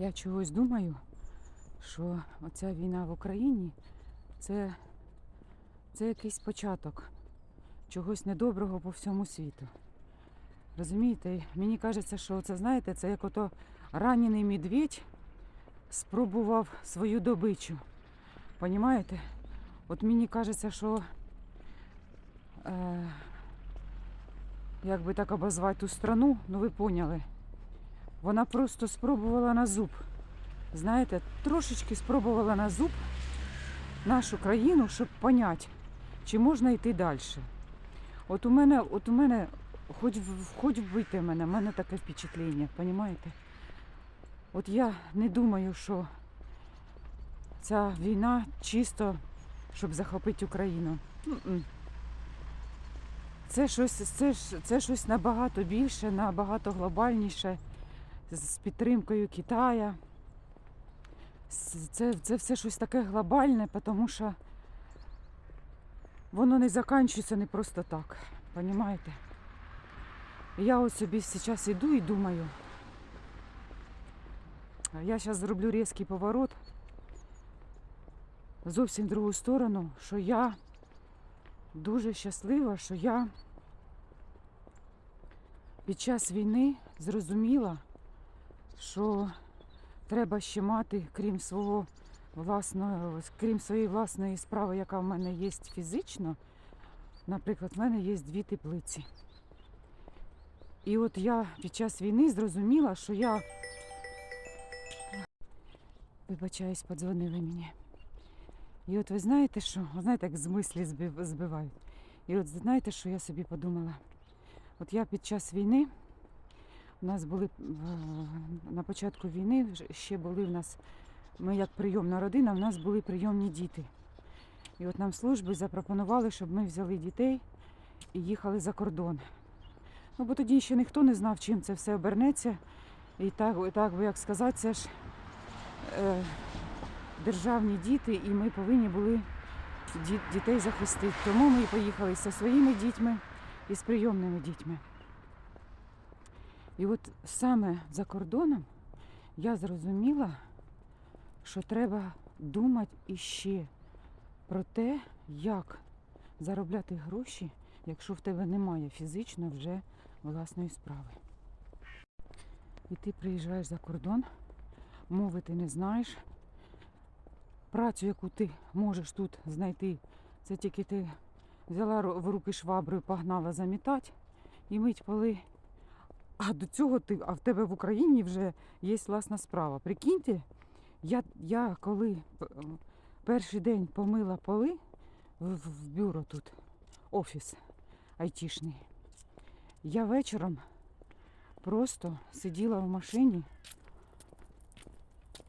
Я чогось думаю, що оця війна в Україні це, це якийсь початок чогось недоброго по всьому світу. Розумієте, мені кажеться, що це, знаєте, це як ото ранений медведь спробував свою добичу. Понімаєте? От мені кажеться, що е, як би так обозвати ту страну, ну ви поняли. Вона просто спробувала на зуб. Знаєте, трошечки спробувала на зуб нашу країну, щоб поняти, чи можна йти далі. От у мене, от у мене, хоч, хоч вбити мене, в мене таке впечатлення, розумієте? От я не думаю, що ця війна чисто, щоб захопити Україну. Це щось, це, це щось набагато більше, набагато глобальніше, з підтримкою Китая. Це, це все щось таке глобальне, тому що воно не закінчується не просто так. Понімаєте? Я ось собі зараз іду і думаю. Я зараз зроблю різкий поворот зовсім в другу сторону, що я дуже щаслива, що я під час війни зрозуміла, що треба ще мати, крім свого власного, крім своєї власної справи, яка в мене є фізично. Наприклад, в мене є дві теплиці. І от я під час війни зрозуміла, що я. Вибачаюсь, подзвонили мені. І от ви знаєте, що, знаєте, як з мислі збивають. І от знаєте, що я собі подумала? От я під час війни, у нас були на початку війни, ще були в нас, ми як прийомна родина, в нас були прийомні діти. І от нам служби запропонували, щоб ми взяли дітей і їхали за кордон. Ну, бо тоді ще ніхто не знав, чим це все обернеться. І так, і так як сказати, це ж е, державні діти, і ми повинні були дітей захистити. Тому ми поїхали зі своїми дітьми і з прийомними дітьми. І от саме за кордоном я зрозуміла, що треба думати іще про те, як заробляти гроші, якщо в тебе немає фізично вже власної справи. І ти приїжджаєш за кордон, мови ти не знаєш. Працю, яку ти можеш тут знайти, це тільки ти взяла в руки швабру і погнала замітати і мить поли. А до цього ти, а в тебе в Україні вже є власна справа. Прикиньте, я, я коли перший день помила поли в, в- в бюро тут, офіс айтішний, я вечором просто сиділа в машині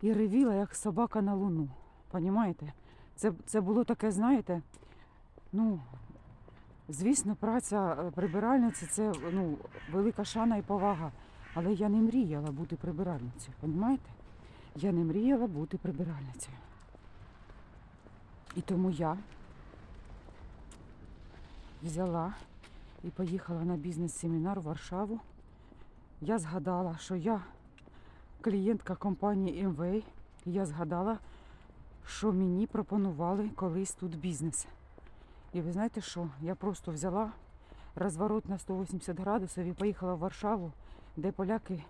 і ревіла, як собака на луну. Понімаєте? Це, це було таке, знаєте, ну, звісно, праця е, прибиральниці це ну, велика шана і повага. Але я не мріяла бути прибиральницею, понімаєте? Я не мріяла бути прибиральницею. І тому я взяла і поїхала на бізнес-семінар в Варшаву. Я згадала, що я клієнтка компанії MV. І я згадала, що мені пропонували колись тут бізнес. І ви знаєте що? Я просто взяла розворот на 180 градусів і поїхала в Варшаву, де поляки,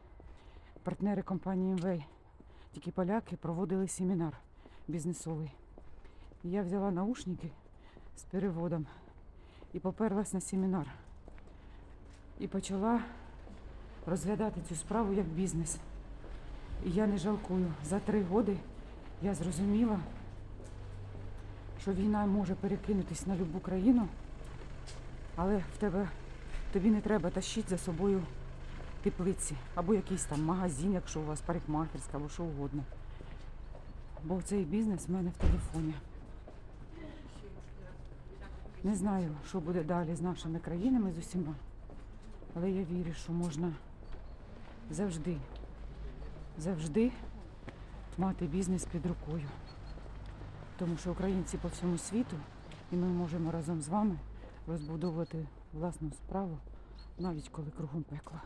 партнери компанії МВ, тільки поляки проводили семінар бізнесовий. Я взяла наушники з переводом і поперлась на семінар. І почала розглядати цю справу як бізнес. І я не жалкую. За три роки я зрозуміла, що війна може перекинутись на будь-яку країну, але в тебе тобі не треба тащити за собою теплиці або якийсь там магазин, якщо у вас парикмахерська або що угодно. Бо цей бізнес в мене в телефоні. Не знаю, що буде далі з нашими країнами, з усіма. Але я вірю, що можна завжди, завжди мати бізнес під рукою. Тому що українці по всьому світу, і ми можемо разом з вами розбудовувати власну справу, навіть коли кругом пекла.